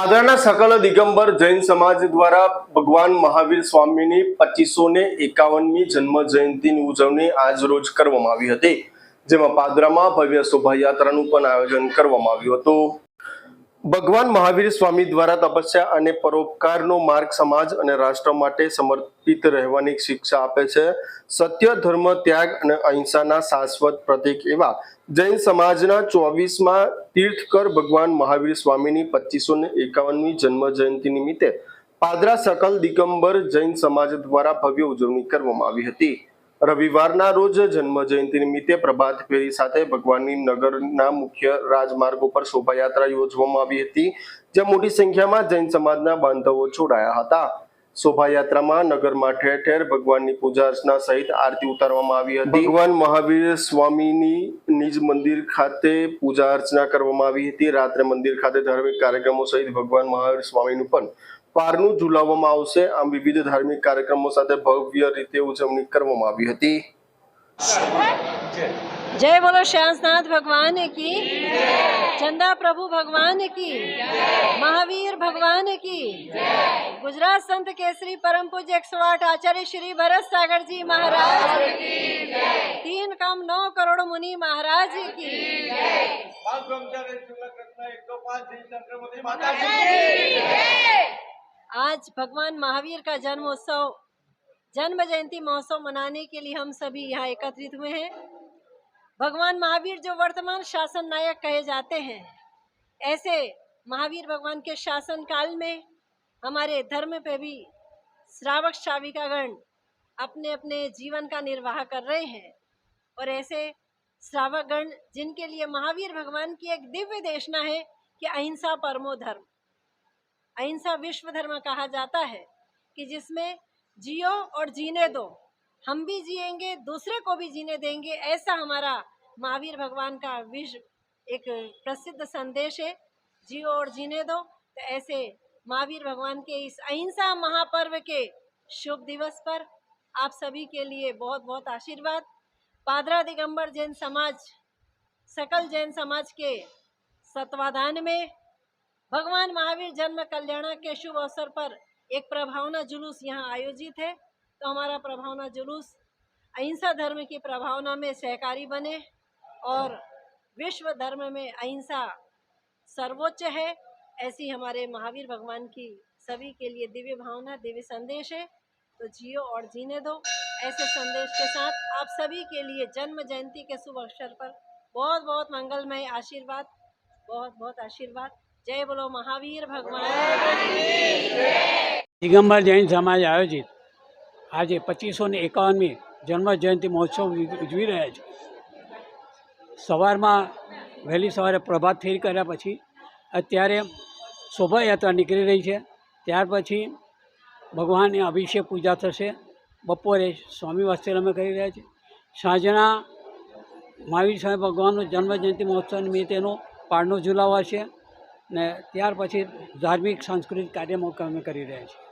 પાદરાના સકલ દિગંબર જૈન સમાજ દ્વારા ભગવાન મહાવીર સ્વામીની પચીસો ને એકાવનમી જન્મ જયંતિની ઉજવણી આજ રોજ કરવામાં આવી હતી જેમાં પાદરામાં ભવ્ય શોભાયાત્રાનું પણ આયોજન કરવામાં આવ્યું હતું ભગવાન મહાવીર સ્વામી દ્વારા તપસ્યા અને પરોપકારનો માર્ગ સમાજ અને રાષ્ટ્ર માટે સમર્પિત રહેવાની શિક્ષા આપે છે સત્ય ધર્મ ત્યાગ અને અહિંસાના શાશ્વત પ્રતીક એવા જૈન સમાજના ચોવીસમાં તીર્થકર ભગવાન મહાવીર સ્વામીની પચીસો ને એકાવનમી જન્મ જયંતિ નિમિત્તે પાદરા સકલ દિગંબર જૈન સમાજ દ્વારા ભવ્ય ઉજવણી કરવામાં આવી હતી રવિવારના રોજ જન્મ જયંતિ નિમિત્તે પ્રભાત ફેરી સાથે ભગવાનની નગરના મુખ્ય રાજમાર્ગ ઉપર શોભાયાત્રા યોજવામાં આવી હતી જ્યાં મોટી સંખ્યામાં જૈન સમાજના બાંધવો જોડાયા હતા શોભાયાત્રામાં નગરમાં ઠેર ઠેર ભગવાનની પૂજા અર્ચના સહિત આરતી ઉતારવામાં આવી હતી ભગવાન મહાવીર સ્વામીની નિજ મંદિર ખાતે પૂજા અર્ચના કરવામાં આવી હતી રાત્રે મંદિર ખાતે ધાર્મિક કાર્યક્રમો સહિત ભગવાન મહાવીર સ્વામીનું પણ ફારનું ઝુલાવવામાં આવશે આમ વિવિધ ધાર્મિક કાર્યક્રમો સાથે ભવ્ય રીતે ઉજવણિક કરવામાં આવી હતી જય બોલો શંશનાથ ભગવાનની જય ચંદા પ્રભુ ભગવાનની જય મહાવીર ભગવાનની જય ગુજરાત સંત કેસરી પરમ પૂજ્ય 108 આચાર્ય શ્રી ભરત સાગરજી મહારાજની જય તીન કામ 9 કરોડ મુની મહારાજની જય ભગવાન જાને સુલકૃષ્ણ એકોપાશજી ચંદ્રમતી માતાજી જય आज भगवान महावीर का जन्मोत्सव जन्म जयंती महोत्सव मनाने के लिए हम सभी यहाँ एकत्रित हुए हैं भगवान महावीर जो वर्तमान शासन नायक कहे जाते हैं ऐसे महावीर भगवान के शासन काल में हमारे धर्म पे भी श्रावक श्राविकागण अपने अपने जीवन का निर्वाह कर रहे हैं और ऐसे श्रावकगण जिनके लिए महावीर भगवान की एक दिव्य देशना है कि अहिंसा परमो धर्म अहिंसा विश्व धर्म कहा जाता है कि जिसमें जियो और जीने दो हम भी जिएंगे दूसरे को भी जीने देंगे ऐसा हमारा महावीर भगवान का विश्व एक प्रसिद्ध संदेश है जियो और जीने दो तो ऐसे महावीर भगवान के इस अहिंसा महापर्व के शुभ दिवस पर आप सभी के लिए बहुत बहुत आशीर्वाद पादरा दिगंबर जैन समाज सकल जैन समाज के सत्वाधान में भगवान महावीर जन्म कल्याणा के शुभ अवसर पर एक प्रभावना जुलूस यहाँ आयोजित है तो हमारा प्रभावना जुलूस अहिंसा धर्म की प्रभावना में सहकारी बने और विश्व धर्म में अहिंसा सर्वोच्च है ऐसी हमारे महावीर भगवान की सभी के लिए दिव्य भावना दिव्य संदेश है तो जियो और जीने दो ऐसे संदेश के साथ आप सभी के लिए जन्म जयंती के शुभ अवसर पर बहुत बहुत मंगलमय आशीर्वाद बहुत बहुत आशीर्वाद જય બોલો મહાવીર ભગવાન દિગંબર જૈન સમાજ આયોજિત આજે પચીસો ને એકાવનમી જન્મ જયંતિ મહોત્સવ ઉજવી રહ્યા છે સવારમાં વહેલી સવારે પ્રભાત ફેરી કર્યા પછી અત્યારે શોભાયાત્રા નીકળી રહી છે ત્યાર પછી ભગવાનની અભિષેક પૂજા થશે બપોરે સ્વામી વાસ્તેરામે કરી રહ્યા છે સાંજના મહાવીર સ્વામી ભગવાનનો જન્મજયંતિ જયંતિ મહોત્સવ નિમિત્તેનો પાળનો ઝુલાવા છે ને ત્યાર પછી ધાર્મિક સાંસ્કૃતિક કાર્યમાં અમે કરી રહ્યા છીએ